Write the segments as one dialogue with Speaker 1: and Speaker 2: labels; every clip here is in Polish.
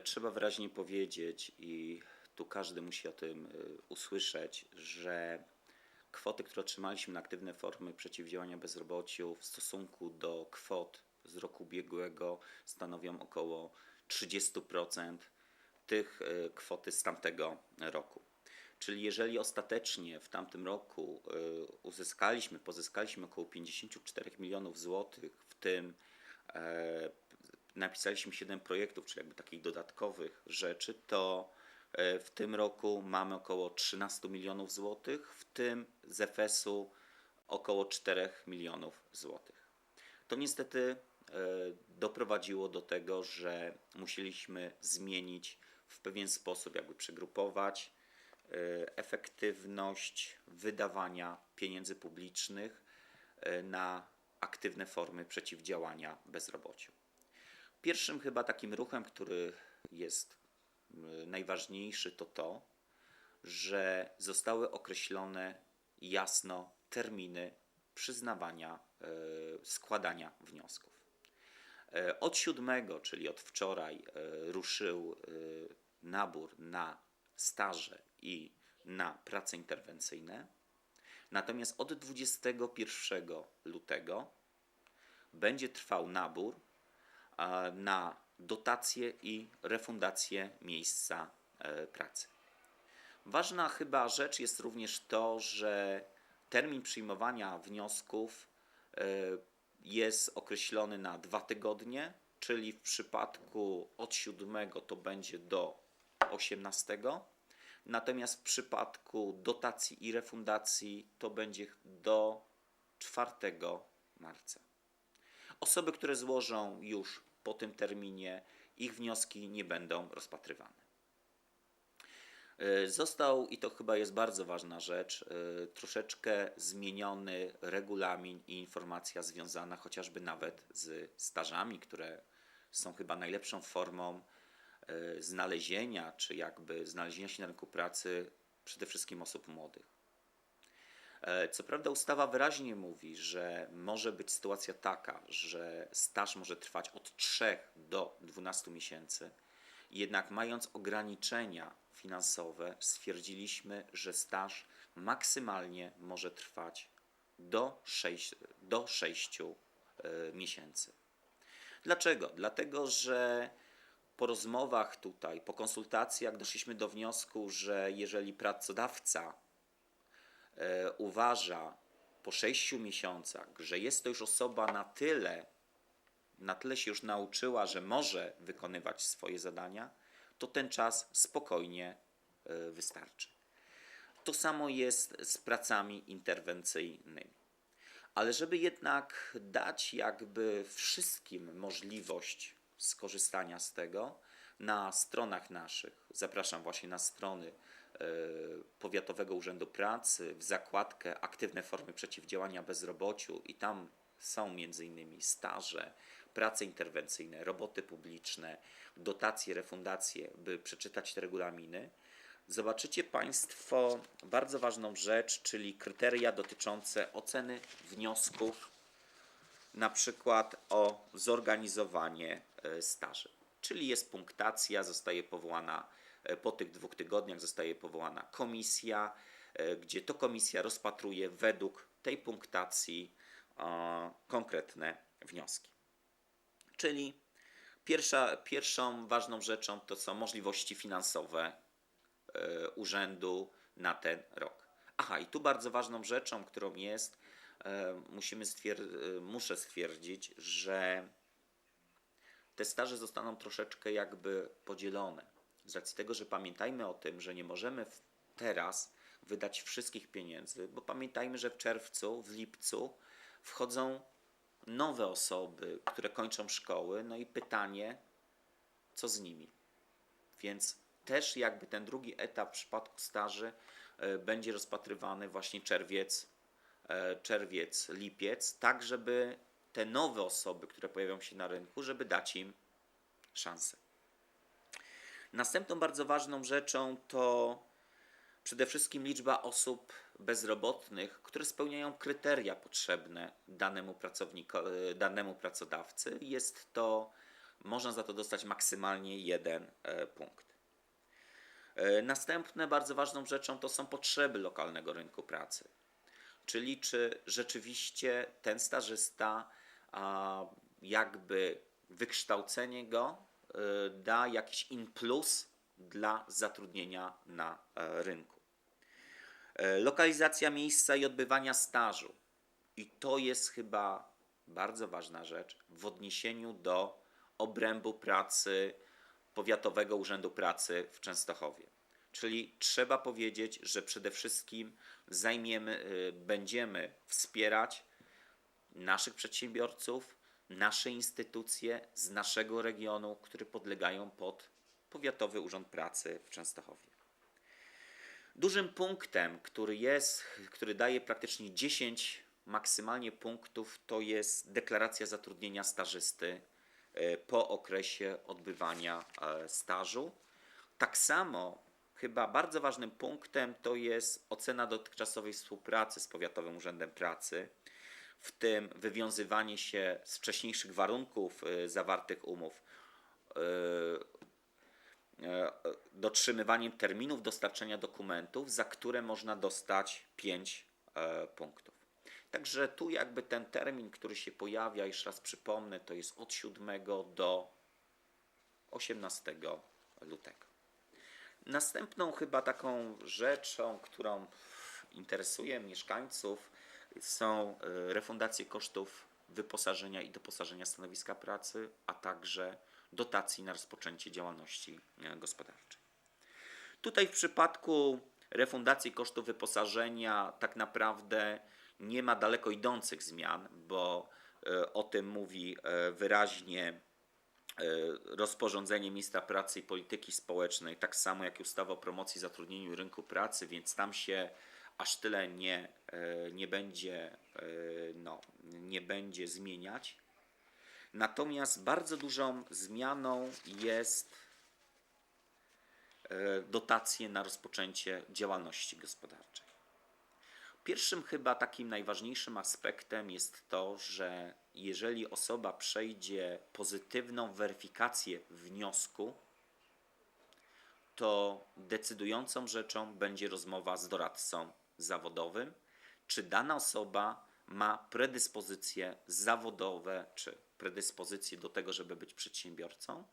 Speaker 1: Trzeba wyraźnie powiedzieć i tu każdy musi o tym e, usłyszeć, że kwoty, które otrzymaliśmy na aktywne formy przeciwdziałania bezrobociu w stosunku do kwot z roku ubiegłego stanowią około 30% tych e, kwoty z tamtego roku. Czyli jeżeli ostatecznie w tamtym roku e, uzyskaliśmy, pozyskaliśmy około 54 milionów złotych, w tym e, napisaliśmy 7 projektów, czyli jakby takich dodatkowych rzeczy, to e, w tym roku mamy około 13 milionów złotych, w tym z EFS-u około 4 milionów złotych. To niestety e, doprowadziło do tego, że musieliśmy zmienić w pewien sposób, jakby przegrupować e, efektywność wydawania pieniędzy publicznych na aktywne formy przeciwdziałania bezrobociu. Pierwszym chyba takim ruchem, który jest najważniejszy, to to, że zostały określone jasno terminy przyznawania, e, składania wniosków. E, Od 7, czyli od wczoraj, e, ruszył nabór na staże i na prace interwencyjne. Natomiast od 21 lutego będzie trwał nabór na dotacje i refundację miejsca e, pracy. Ważna chyba rzecz jest również to, że termin przyjmowania wniosków e, jest określony na dwa tygodnie, czyli w przypadku od 7 to będzie do 18, natomiast w przypadku dotacji i refundacji to będzie do 4 marca. Osoby, które złożą już po tym terminie, ich wnioski nie będą rozpatrywane. E, Został, i to chyba jest bardzo ważna rzecz, e, troszeczkę zmieniony regulamin i informacja związana chociażby nawet z stażami, które są chyba najlepszą formą e, znalezienia, czy jakby znalezienia się na rynku pracy przede wszystkim osób młodych. E, Co prawda ustawa wyraźnie mówi, że może być sytuacja taka, że staż może trwać od 3 do 12 miesięcy, jednak mając ograniczenia finansowe, stwierdziliśmy, że staż maksymalnie może trwać do 6, do 6 e, miesięcy. Dlaczego? Dlatego, że po rozmowach tutaj, po konsultacjach doszliśmy do wniosku, że jeżeli pracodawca uważa po 6 miesiącach, że jest to już osoba na tyle, na tyle się już nauczyła, że może wykonywać swoje zadania, to ten czas spokojnie e, wystarczy. To samo jest z pracami interwencyjnymi. Ale żeby jednak dać jakby wszystkim możliwość skorzystania z tego, na stronach naszych, zapraszam właśnie na strony e, Powiatowego Urzędu Pracy, w zakładkę Aktywne formy przeciwdziałania bezrobociu i tam są m.in. staże, prace interwencyjne, roboty publiczne, dotacje, refundacje, by przeczytać te regulaminy. Zobaczycie Państwo bardzo ważną rzecz, czyli kryteria dotyczące oceny wniosków, na przykład o zorganizowanie e, staży. Czyli jest punktacja, zostaje powołana e, po tych dwóch tygodniach, zostaje powołana komisja, e, gdzie to komisja rozpatruje według tej punktacji e, konkretne wnioski. Czyli pierwsza, pierwszą ważną rzeczą to są możliwości finansowe urzędu na ten rok. Aha, i tu bardzo ważną rzeczą, którą jest, musimy muszę stwierdzić, że te staże zostaną troszeczkę jakby podzielone. Z racji tego, że pamiętajmy o tym, że nie możemy teraz wydać wszystkich pieniędzy, bo pamiętajmy, że w czerwcu, w lipcu wchodzą nowe osoby, które kończą szkoły, no i pytanie, co z nimi. Więc też jakby ten drugi etap w przypadku staży e, będzie rozpatrywany właśnie czerwiec, e, czerwiec, lipiec, tak żeby te nowe osoby, które pojawią się na rynku, żeby dać im szansę. Następną bardzo ważną rzeczą to przede wszystkim liczba osób bezrobotnych, które spełniają kryteria potrzebne danemu, pracowniko, danemu pracodawcy. Jest to można za to dostać maksymalnie jeden e, punkt. E, Następne bardzo ważną rzeczą to są potrzeby lokalnego rynku pracy. Czyli czy rzeczywiście ten stażysta, jakby wykształcenie go e, da jakiś in plus dla zatrudnienia na e, rynku. E, Lokalizacja miejsca i odbywania stażu. I to jest chyba bardzo ważna rzecz w odniesieniu do obrębu pracy Powiatowego Urzędu Pracy w Częstochowie. Czyli trzeba powiedzieć, że przede wszystkim zajmiemy, y, będziemy wspierać naszych przedsiębiorców, nasze instytucje z naszego regionu, które podlegają pod Powiatowy Urząd Pracy w Częstochowie. Dużym punktem, który jest, który daje praktycznie 10 maksymalnie punktów, to jest deklaracja zatrudnienia stażysty e, po okresie odbywania e, stażu. Tak samo chyba bardzo ważnym punktem to jest ocena dotychczasowej współpracy z Powiatowym Urzędem Pracy, w tym wywiązywanie się z wcześniejszych warunków e, zawartych umów, e, dotrzymywaniem terminów dostarczenia dokumentów, za które można dostać 5 punktów. Także tu jakby ten termin, który się pojawia, jeszcze raz przypomnę, to jest od 7 do 18 lutego. Następną chyba taką rzeczą, którą interesuje mieszkańców, są e, refundacje kosztów wyposażenia i doposażenia stanowiska pracy, a także dotacji na rozpoczęcie działalności e, gospodarczej. Tutaj w przypadku refundacji kosztów wyposażenia tak naprawdę nie ma daleko idących zmian, bo e, o tym mówi wyraźnie rozporządzenie ministra pracy i polityki społecznej, tak samo jak ustawa o promocji zatrudnienia i rynku pracy, więc tam się aż tyle nie, nie, będzie, no, nie będzie zmieniać. Natomiast bardzo dużą zmianą jest dotacje na rozpoczęcie działalności gospodarczej. Pierwszym chyba takim najważniejszym aspektem jest to, że jeżeli osoba przejdzie pozytywną weryfikację wniosku, to decydującą rzeczą będzie rozmowa z doradcą zawodowym, czy dana osoba ma predyspozycje zawodowe, czy predyspozycje do tego, żeby być przedsiębiorcą,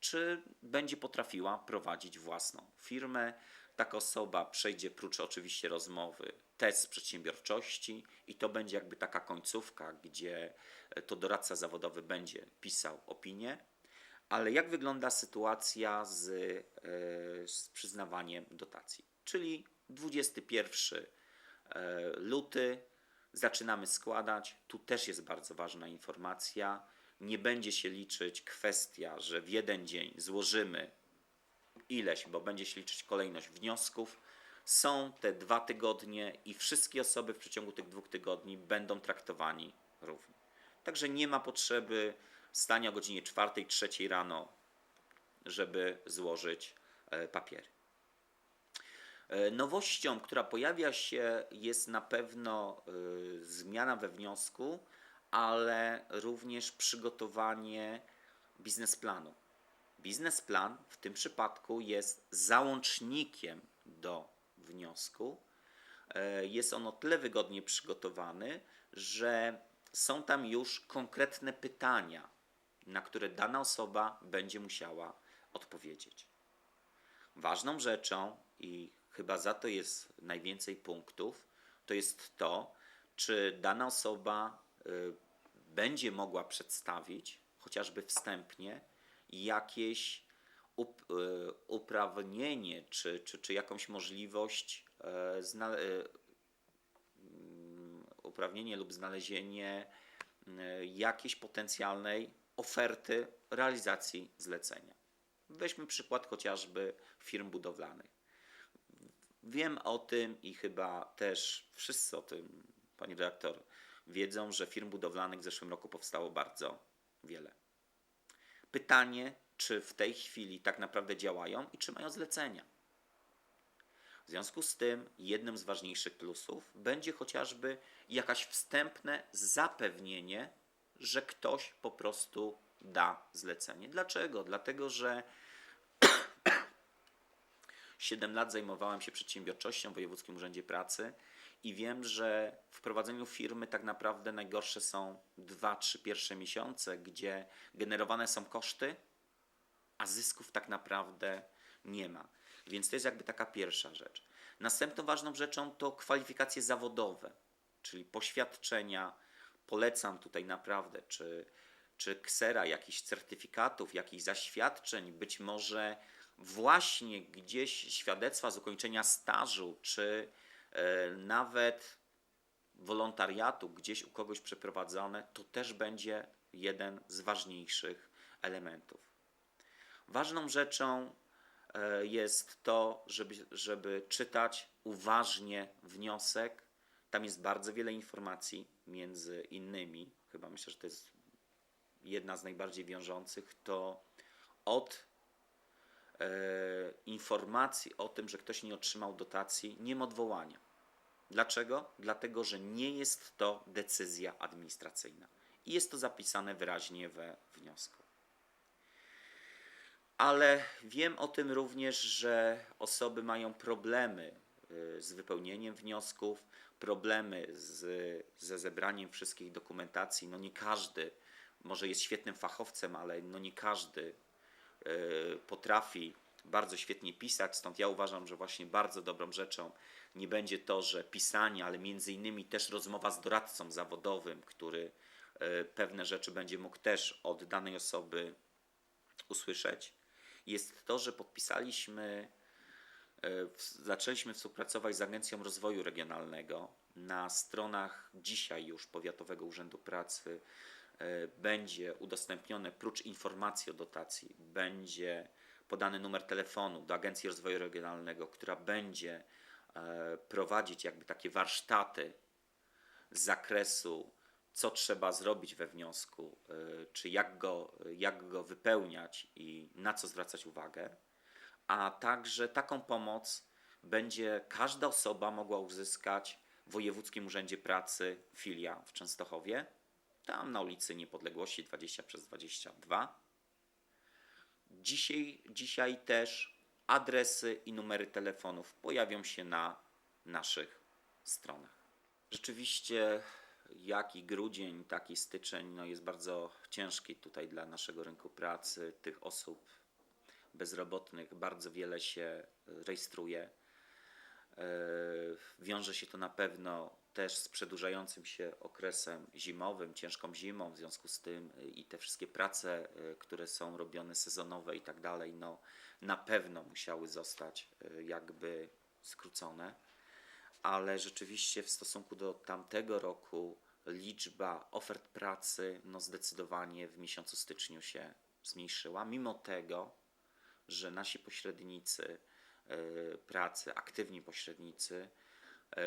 Speaker 1: czy będzie potrafiła prowadzić własną firmę. Taka osoba przejdzie, prócz oczywiście rozmowy, test przedsiębiorczości i to będzie jakby taka końcówka, gdzie to doradca zawodowy będzie pisał opinię. Ale jak wygląda sytuacja z, e, z przyznawaniem dotacji? Czyli 21 e, luty zaczynamy składać. Tu też jest bardzo ważna informacja. Nie będzie się liczyć kwestia, że w jeden dzień złożymy ileś, bo będzie się liczyć kolejność wniosków są te dwa tygodnie i wszystkie osoby w przeciągu tych dwóch tygodni będą traktowani równie. Także nie ma potrzeby stania o godzinie 4, 3 rano, żeby złożyć papiery. E, nowością, która pojawia się, jest na pewno e, zmiana we wniosku, ale również przygotowanie biznesplanu. Biznesplan w tym przypadku jest załącznikiem do wniosku. E, jest on o tyle wygodnie przygotowany, że są tam już konkretne pytania, na które dana osoba będzie musiała odpowiedzieć. Ważną rzeczą, i chyba za to jest najwięcej punktów, to jest to, czy dana osoba y, będzie mogła przedstawić, chociażby wstępnie, jakieś e, uprawnienie czy, czy, czy jakąś możliwość e, e, mm, uprawnienie lub znalezienie jakiejś potencjalnej oferty realizacji zlecenia. Weźmy przykład chociażby firm budowlanych. Wiem o tym i chyba też wszyscy o tym, pani redaktor, wiedzą, że firm budowlanych w zeszłym roku powstało bardzo wiele. Pytanie, czy w tej chwili tak naprawdę działają i czy mają zlecenia. W związku z tym jednym z ważniejszych plusów będzie chociażby jakaś wstępne zapewnienie, że ktoś po prostu da zlecenie. Dlaczego? Dlatego, że 7 lat zajmowałem się przedsiębiorczością w Wojewódzkim Urzędzie Pracy i wiem, że w prowadzeniu firmy tak naprawdę najgorsze są 2-3 pierwsze miesiące, gdzie generowane są koszty, a zysków tak naprawdę nie ma. Więc to jest jakby taka pierwsza rzecz. Następną ważną rzeczą to kwalifikacje zawodowe, czyli poświadczenia. Polecam tutaj naprawdę, czy, czy ksera jakichś certyfikatów, jakichś zaświadczeń, być może właśnie gdzieś świadectwa z ukończenia stażu, czy e, nawet wolontariatu gdzieś u kogoś przeprowadzone, to też będzie jeden z ważniejszych elementów. Ważną rzeczą e, jest to, żeby, żeby czytać uważnie wniosek. Tam jest bardzo wiele informacji, między innymi, chyba myślę, że to jest jedna z najbardziej wiążących, to od e, informacji o tym, że ktoś nie otrzymał dotacji, nie ma odwołania. Dlaczego? Dlatego, że nie jest to decyzja administracyjna i jest to zapisane wyraźnie we wniosku. Ale wiem o tym również, że osoby mają problemy y, z wypełnieniem wniosków, problemy z, ze zebraniem wszystkich dokumentacji. No nie każdy może jest świetnym fachowcem, ale no nie każdy y, potrafi bardzo świetnie pisać, stąd ja uważam, że właśnie bardzo dobrą rzeczą nie będzie to, że pisanie, ale między innymi też rozmowa z doradcą zawodowym, który y, pewne rzeczy będzie mógł też od danej osoby usłyszeć, jest to, że podpisaliśmy, e, zaczęliśmy współpracować z Agencją Rozwoju Regionalnego. Na stronach dzisiaj już Powiatowego Urzędu Pracy e, będzie udostępnione, prócz informacji o dotacji, będzie podany numer telefonu do Agencji Rozwoju Regionalnego, która będzie e, prowadzić jakby takie warsztaty z zakresu, co trzeba zrobić we wniosku, y, czy jak go, jak go wypełniać i na co zwracać uwagę, a także taką pomoc będzie każda osoba mogła uzyskać w Wojewódzkim Urzędzie Pracy filia w Częstochowie, tam na ulicy Niepodległości 20 przez 22. Dzisiaj, dzisiaj też adresy i numery telefonów pojawią się na naszych stronach. Rzeczywiście, jak i grudzień, tak i styczeń no jest bardzo ciężki tutaj dla naszego rynku pracy. Tych osób bezrobotnych bardzo wiele się rejestruje. E, Wiąże się to na pewno też z przedłużającym się okresem zimowym, ciężką zimą, w związku z tym y, i te wszystkie prace, y, które są robione sezonowe i tak dalej, no na pewno musiały zostać y, jakby skrócone. Ale rzeczywiście w stosunku do tamtego roku liczba ofert pracy no zdecydowanie w miesiącu styczniu się zmniejszyła, mimo tego, że nasi pośrednicy pracy, aktywni pośrednicy,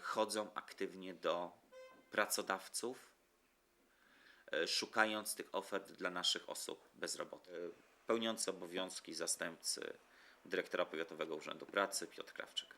Speaker 1: chodzą aktywnie do pracodawców, e, szukając tych ofert dla naszych osób bezrobotnych. E, Pełniący obowiązki zastępcy dyrektora Powiatowego Urzędu Pracy Piotr Krawczyk.